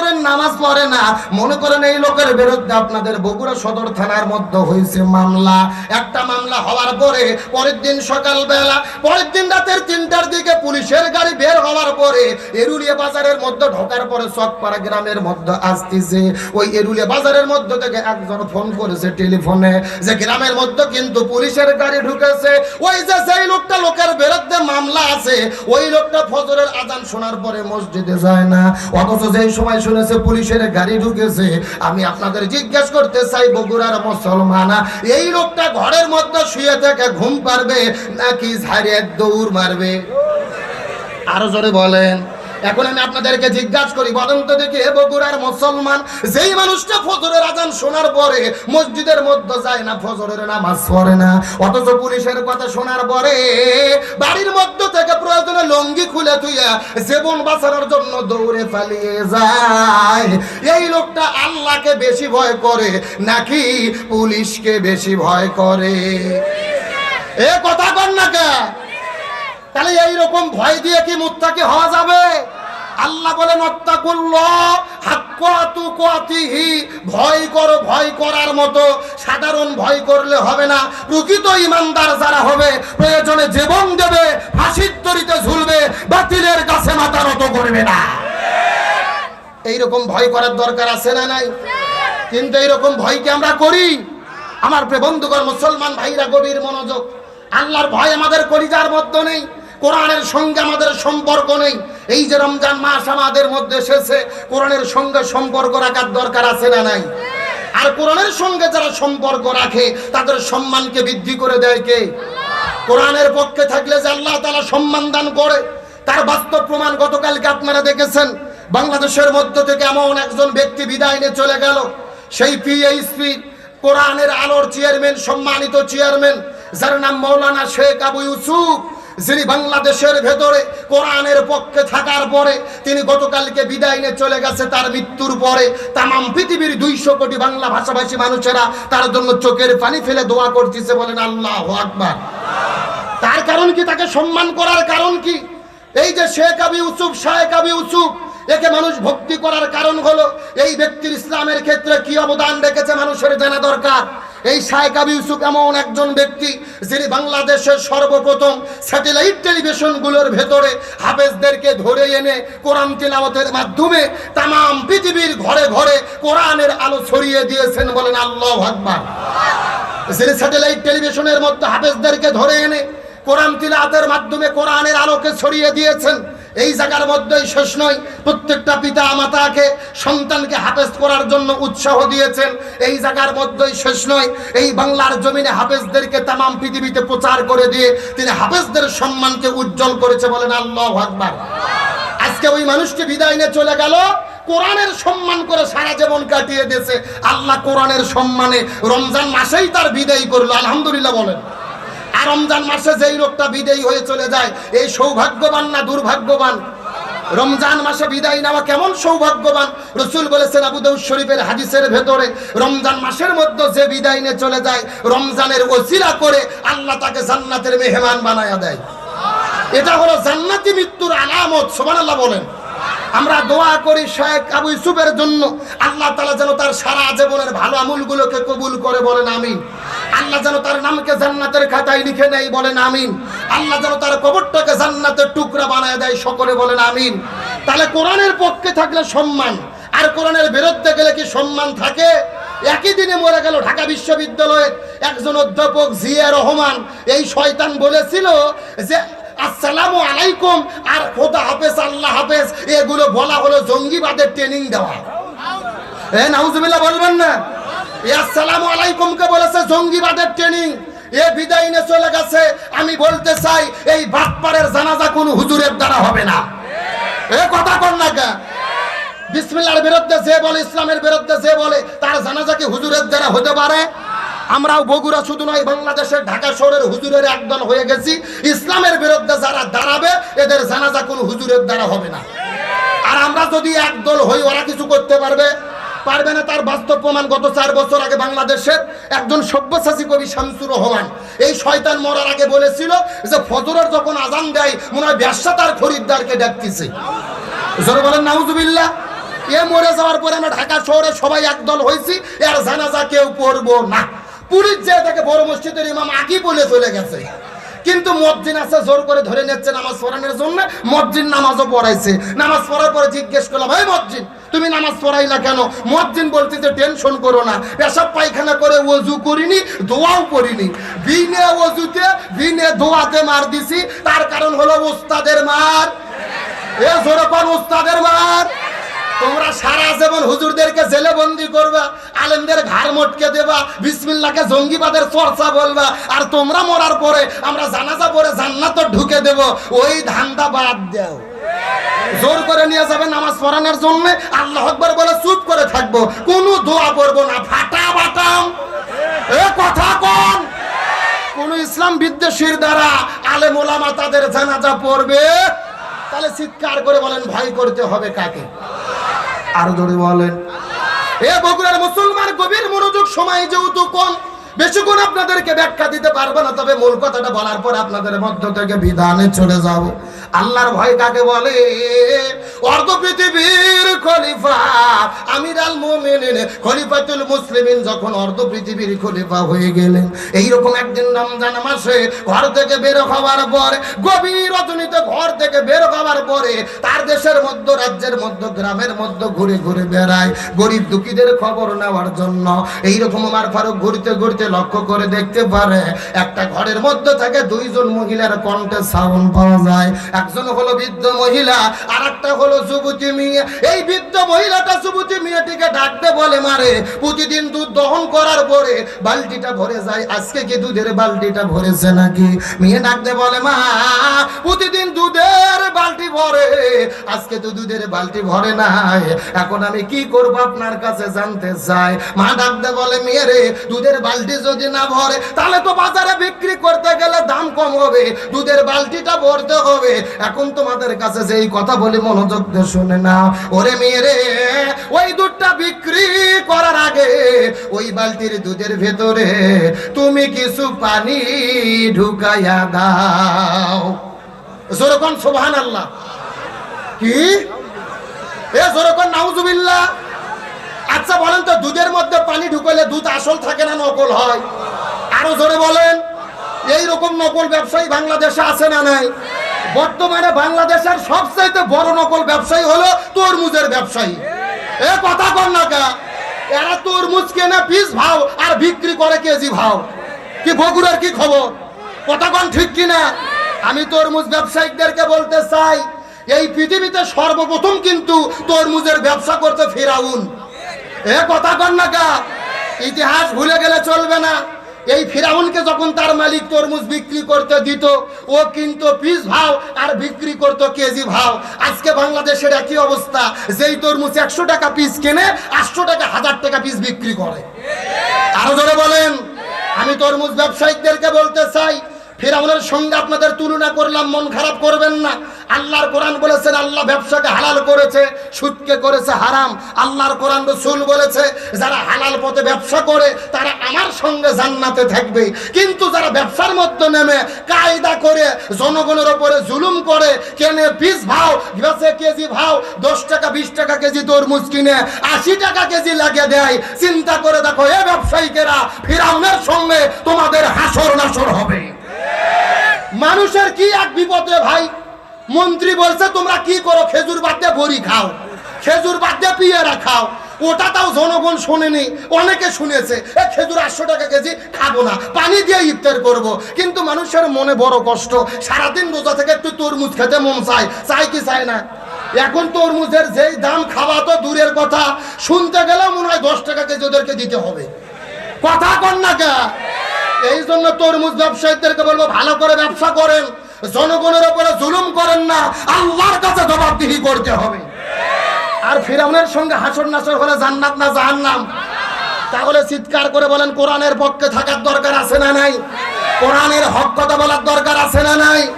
ফজরের নামাজ পড়ে না। মনে করেন এই লোকের বিরুদ্ধে আপনাদের বগুড়া সদর থানার মধ্যে হয়েছে মামলা। একটা মামলা হওয়ার পরে, পরের দিন সকালবেলা, পরের দিন রাতের তিনটার দিকে পুলিশের গাড়ি বের হওয়ার পরে এরুলিয়া বাজারের মধ্যে ঢোকার পরে চকপাড়া গ্রামের মধ্যে আসতেছে। ওই এরুলিয়া বাজারের মধ্যে থেকে একজন ফোন করেছে টেলিফোনে যে গ্রামের মধ্যে কিন্তু পুলিশের গাড়ি ঢুকেছে। ওই যে সেই লোকটা লোকের বিরুদ্ধে মামলা আছে, ওই লোকটা ফজরের আজান শোনার পরে মসজিদে যায় না। অথচ যেই সময় শুনেছে, পুলিশের গাড়ি ঢুকেছে। আমি আপনাদের জিজ্ঞেস করতে চাই, বগুড়ার মুসলমানা এই লোকটা ঘরের মধ্যে শুয়ে থেকে ঘুম পারবে নাকি ঝাড়ে দৌড় মারবে? আরও জোরে বলেন। এখন আমি আপনাদেরকে জিজ্ঞাসা করি, বলেন তো দেখি হে বগুড়ার মুসলমান, যেই মানুষটা ফজরের আজান শোনার পরে মসজিদের মধ্যে যায় না, ফজরের নামাজ পড়ে না, অথচ পুলিশের কথা শোনার পরে বাড়ির মধ্য থেকে প্রয়োজনে লঙ্গি খুলে তুইয়া জীবন বাঁচানোর জন্য দৌড়ে পালিয়ে যায়। এই লোকটা আল্লাহকে বেশি ভয় করে, নাকি পুলিশকে বেশি ভয় করে? এ কথা কর না কে? তাহলে এইরকম ভয় দিয়ে কি মুত্তাকি হওয়া যাবে? আল্লাহ বলেন ভয় করো, ভয় করার মতো সাধারণ ভয় করলে হবে না। প্রকৃত ইমানদার যারা হবে, প্রয়োজনে জীবন দেবে, ফাঁসির তরিতে ঝুলবে, বাতিলের কাছে মাথা নত করবে না। এইরকম ভয় করার দরকার আছে না নাই? কিন্তু এইরকম ভয়কে আমরা করি? আমার বন্ধুগণ, মুসলমান ভাইরা গভীর মনোযোগ। আল্লাহর ভয় আমাদের কলিজার মধ্যে নেই। কোরআনের সঙ্গে আমাদের সম্পর্ক নেই। এই যে রমজান মাস আমাদের মধ্যে এসেছে, কোরআনের সঙ্গে সম্পর্ক রাখার দরকার আছে না নাই? আর কোরআনের সঙ্গে যারা সম্পর্ক রাখে, তাদের সম্মানকে বৃদ্ধি করে দেয় কে? কোরআনের পক্ষে থাকলে যে আল্লাহ তালা সম্মান দান করে, তার বাস্তব প্রমাণ গতকালকে আপনারা দেখেছেন। বাংলাদেশের মধ্য থেকে এমন একজন ব্যক্তি বিদায় নিয়ে চলে গেল। সেই পিএইচপি কোরআনের আলোর চেয়ারম্যান, সম্মানিত চেয়ারম্যান, যার নাম মৌলানা শেখ আবু ইউসুফ। যিনি বাংলাদেশের ভেতরে কোরআনের পক্ষে থাকার পরে তিনি গতকালকে বিদায় নিয়ে চলে গেছে, তার মৃত্যুর পরে তাম পৃথিবীর দুইশো কোটি বাংলা ভাষাভাষী মানুষেরা তার জন্য চোখের পানি ফেলে দোয়া করতেছে বলেন আল্লাহ আকবার। তার কারণ কি? তাকে সম্মান করার কারণ কি? এই যে শেখ আবি ইউসুফ শাহেক আবি ইউসুফ, একে মানুষ ভক্তি করার কারণ হলো এই ব্যক্তির ইসলামের ক্ষেত্রে কি অবদান রেখেছে মানুষের জানা দরকার? এই শাহেক আবি ইউসুফ এমন একজন ব্যক্তি যিনি বাংলাদেশের সর্বপ্রথম স্যাটেলাইট টেলিভিশনগুলোর ভেতরে হাফেজদেরকে ধরে এনে কোরআন তিলাওয়াতের মাধ্যমে তাম পৃথিবীর ঘরে ঘরে কোরআনের আলো ছড়িয়ে দিয়েছেন বলেন আল্লাহ আকবার। যিনি স্যাটেলাইট টেলিভিশনের মধ্যে হাফেজদেরকে ধরে এনে কোরআন তিলাতের মাধ্যমে কোরআনের আলোকে ছড়িয়ে দিয়েছেন এই জায়গার মধ্যেই শেষ নয়। প্রত্যেকটা পিতা মাতাকে, সন্তানকে হাফেজ করার জন্য উৎসাহ দিয়েছেন। এই জায়গার মধ্যেই শেষ নয়। এই বাংলার জমিনে হাফেজদেরকে তামাম পৃথিবীতে প্রচার করে দিয়ে তিনি হাফেজদের সম্মানকে উজ্জ্বল করেছে বলেন আল্লাহ আকবার। আজকে ওই মানুষকে বিদায় নিয়ে চলে গেল। কোরআনের সম্মান করে সারা জীবন কাটিয়ে দিয়েছে। আল্লাহ কোরআনের সম্মানে রমজান মাসেই তার বিদায় করল। আলহামদুলিল্লাহ বলেন। আর রমজান মাসে যেই লোকটা বিদায়ী হয়ে চলে যায়, এই সৌভাগ্যবান না দুর্ভাগ্যবান? রমজান মাসে বিদায় নেওয়া কেমন সৌভাগ্যবান? রসুল বলেছেন আবু দাউদ শরীফের হাদিসের ভেতরে, রমজান মাসের মধ্যে যে বিদায় নিয়ে চলে যায়, রমজানের ওসিলা করে আল্লাহ তাকে জান্নাতের মেহমান বানায়া দেয়। এটা হলো জান্নাতি মৃত্যুর আলামত, সুবহানাল্লাহ বলেন। আমরা দোয়া করি শেখ আবু ইউসুফের জন্য। আল্লাহ তালা যেন তার সারা জীবনের ভালো আমুলগুলোকে কবুল করে বলেন আমিন। আল্লাহ যেন তার নামকে জান্নাতের খাতায় লিখে নেই বলেন আমিন। আল্লাহ যেন তার কবরটাকে জান্নাতের টুকরা বানায় দেয় সকলে বলেন আমিন। তাহলে কোরআনের পক্ষে থাকলে সম্মান, আর কোরআনের বিরুদ্ধে গেলে কি সম্মান থাকে? একই দিনে মরে গেল ঢাকা বিশ্ববিদ্যালয়ের একজন অধ্যাপক জিয়া রহমান। এই শয়তান বলেছিল যে, আসসালামু আলাইকুম, আর খোদা হাফেজ, আল্লাহ হাফেজ। এগুলো বলা হলো, জঙ্গিবাদের ট্রেনিং দেওয়া। বলবেন না? আমি বলতে চাই, এই বাটপাড়ের জানাজা কোন হুজুরের দ্বারা হবে না। এ, কথা কর না কে? বিসমিল্লাহর বিরুদ্ধে যে বলে, ইসলামের বিরুদ্ধে যে বলে, তার জানাজা কি হুজুরের দ্বারা হতে পারে? আমরাও বগুড়া শুধু নয়, বাংলাদেশের ঢাকা শহরের হুজুরের একদল হয়ে গেছি। ইসলামের বিরুদ্ধে যারা দাঁড়াবে, এদের জানাজা কোনো হুজুরের দ্বারা হবে না। আর আমরা যদি একদল হই, ওরা কিছু করতে পারবে? পারবে না তার বাস্তব প্রমাণ গত চার বছর আগে বাংলাদেশের একজন সব্যসাচী কবি শামসুর রহমান। এই শয়তান মরার আগে বলেছিল যে, ফজরের যখন আজান দেয়, মনে হয় ব্যবসা তার খরিদ্দারকে ডাকতেছে। জোরে বলেন, নাউজুবিল্লাহ। এ মরে যাওয়ার পরে আমরা ঢাকা শহরে সবাই একদল হয়েছি, এর জানাজা কেউ পড়ব না। পুলিশ যে তাকে বড় মসজিদের ইমাম আকি বলে চলে গেছে। কিন্তু মসজিদ আছে, জোর করে ধরে নিচ্ছে নামাজ পড়ানোর জন্য। মসজিদ নামাজও পড়াইছে। নামাজ পড়ার পরে জিজ্ঞেস করলাম ভাই মসজিদ, তুমি নামাজ পড়াইলা কেন? মসজিদ বলতে যে, টেনশন করো না। পেশাব পায়খানা করে ওযু করিনি, দোয়াও করিনি। বিনে ওযুতে, বিনে দোয়াতে মার দিছি। তার কারণ হলো ওস্তাদের মার। এ জোরে কোন ওস্তাদের মার। তোমরা সারা জীবন হুজুরদেরকে জেলে বন্দি করবা, আলেমদের ঘাড় মটকে দেবা, বিসমিল্লাহকে জঙ্গিবাদের চর্চা বলবা, আর তোমরা মরার পরে আমরা জানাজা পরে জান্নাত ঢুকে দেব, ওই ধান্দা বাদ দাও। জোর করে নিয়ে যাবে নামাজ পড়ানোর জন্য, আল্লাহ আকবার বলে চুপ করে থাকব, কোনো দোয়া পড়ব না, ফাটা বাটাম এ কথা কোন। কোন ইসলাম বিদ্বেষীর দ্বারা আলেম ওলামা তাদের জানাজা পড়বে? তাহলে চিৎকার করে বলেন, ভয় করতে হবে কাকে? আরও জোরে বলেন। এ বগুড়ার মুসলমান, গভীর মনোযোগ, সময় যেহেতু কম, বেশিক্ষণ আপনাদেরকে ব্যাখ্যা দিতে পারব না, তবে মূল কথাটা বলার পর আপনাদের মধ্য থেকে বিধানে চলে যাব। আল্লাহর ভয় কাকে বলে? অর্ধ পৃথিবীর খলিফা, আমির আল মোমেনিন, খলিফাতুল মুসলিমিন যখন অর্ধ পৃথিবীর খলিফা হয়ে গেলেন, এইরকম একদিন রমজান মাসে ঘর থেকে বের হওয়ার পর, গভীর রজনীতে ঘর থেকে বের হওয়ার পরে তার দেশের মধ্যে, রাজ্যের মধ্যে, গ্রামের মধ্যে ঘুরে ঘুরে বেড়ায়। গরিব দুঃখীদের খবর নেওয়ার জন্য এইরকম আমার ফারুক ঘুরতে ঘুরতে লক্ষ্য করে দেখতে পারে, একটা ঘরের মধ্যে থাকে দুইজন মহিলার কণ্ঠে সাউন্ড পাওয়া যায়। একজন হলো বৃদ্ধ মহিলা আর একটা হলো যুবতী মেয়ে। এই বৃদ্ধ মহিলাটা যুবতী মেয়েটিকে ডাকতে বলে, মারে, প্রতিদিন দুধ দহন করার পরে বালতিটা ভরে যায়, আজকে কি দুধের বালতিটা ভরেছে নাকি? মেয়ে ডাকতে বলে, মা, প্রতিদিন দুধের আজকে তো দুধের বালতি ভরে নাই। এখন আমি কি করব আপনার কাছে জানতে চাই? মা ডাকতে বলে মেয়ে রে দুধের বালতি যদি না ভরে, তাহলে তো বাজারে বিক্রি করতে গেলে দাম কম হবে। দুধের বালতিটা ভরতে হবে। এখন তোমাদের কাছে যেই কথা বলি, মনোযোগ দিয়ে শুনে না ওরে মেয়ে রে ওই দুধটা বিক্রি করার আগে ওই বালতির দুধের ভেতরে তুমি কিছু পানি ঢুকাইয়া দাও। যেরকম সোভান আল্লাহ কি? এ যেরকম নাউজুবিল্লাহ। আচ্ছা বলেন তো, দুধের মধ্যে পানি ঢুকালে দুধ আসল থাকে না নকল হয়? আরও জোরে বলেন এই রকম নকল ব্যবসায়ী বাংলাদেশে আছে না নাই? বর্তমানে বাংলাদেশের সবচাইতে বড় নকল ব্যবসায়ী হলো তরমুজের ব্যবসায়ী। এ কথা কর না কা, এরা তরমুজ কেনে পিস ভাও আর বিক্রি করে কেজি ভাও। কি বগুড়ার কি খবর? কথা কন ঠিক কিনা? আমি তরমুজ ব্যবসায়ীদেরকে বলতে চাই এই পৃথিবীতে সর্বপ্রথম কিন্তু তরমুজের ব্যবসা করতে ফেরাউন। এ কথা কন না কা। ইতিহাস ভুলে গেলে চলবে না। এই ফিরাউনকে যখন তার মালিক তরমুজ বিক্রি করতে দিত, ও কিন্তু পিস ভাও আর বিক্রি করতো কেজি ভাও। আজকে বাংলাদেশের একই অবস্থা। যেই তরমুজ একশো টাকা পিস কেনে, আটশো টাকা, হাজার টাকা পিস বিক্রি করে। আরও জোরে বলেন। আমি তরমুজ ব্যবসায়িকদেরকে বলতে চাই ফিরাউনের সঙ্গে আপনাদের তুলনা করলাম, মন খারাপ করবেন না। আল্লাহর কোরআন বলেছেন, আল্লাহ ব্যবসাকে হালাল করেছে, সুদকে করেছে হারাম। আল্লাহর কোরআন রসুল বলেছে, যারা হালাল পথে ব্যবসা করে, তারা আমার সঙ্গে জান্নাতে থাকবে। কিন্তু যারা ব্যবসার মধ্যে নেমে কায়দা করে, জনগণের ওপরে জুলুম করে, কেনে পিস ভাও বেচে কেজি ভাও, দশ টাকা, বিশ টাকা কেজি তরমুজ কিনে, আশি টাকা কেজি লাগে দেয়, চিন্তা করে দেখো, এ ব্যবসায়িকেরা ফিরাউনের সঙ্গে তোমাদের হাসর নাসর হবে। মানুষের কি এক বিপদে, ভাই? মন্ত্রী বলছে, তোমরা কি করো? খেজুর বাদ দিয়ে বড়ি খাও। খেজুর বাদ দিয়ে পিয়েরা খাও ওটা তাও জনগণ শোনেনি। অনেকে শুনেছে, এ খেজুর আটশো টাকা কেজি খাব না। পানি দিয়ে ইফতার করব। কিন্তু মানুষের মনে বড় কষ্ট। সারাদিন রোজা থেকে একটু তরমুজ খেতে মন চায়। চাই কি চায় না? এখন তরমুজের যেই দাম খাওয়া তো দূরের কথা। শুনতে গেলে মনে হয় দশ টাকা কেজি ওদেরকে দিতে হবে। কথা কন না কে? এই জন্য তরমুজ ব্যবসায়ীদেরকে বলব, ভালো করে ব্যবসা করেন। জনগণের উপরে জুলুম করেন না, আল্লাহর কাছে জবাবদিহি করতে হবে। আর ফিরাউনের সঙ্গে হাসর নাসর হলে জান্নাত না জাহান্নাম? তাহলে চিৎকার করে বলেন, কোরআনের পক্ষে থাকার দরকার আছে না নাই? কোরআনের হক কথা বলার দরকার আছে না নাই?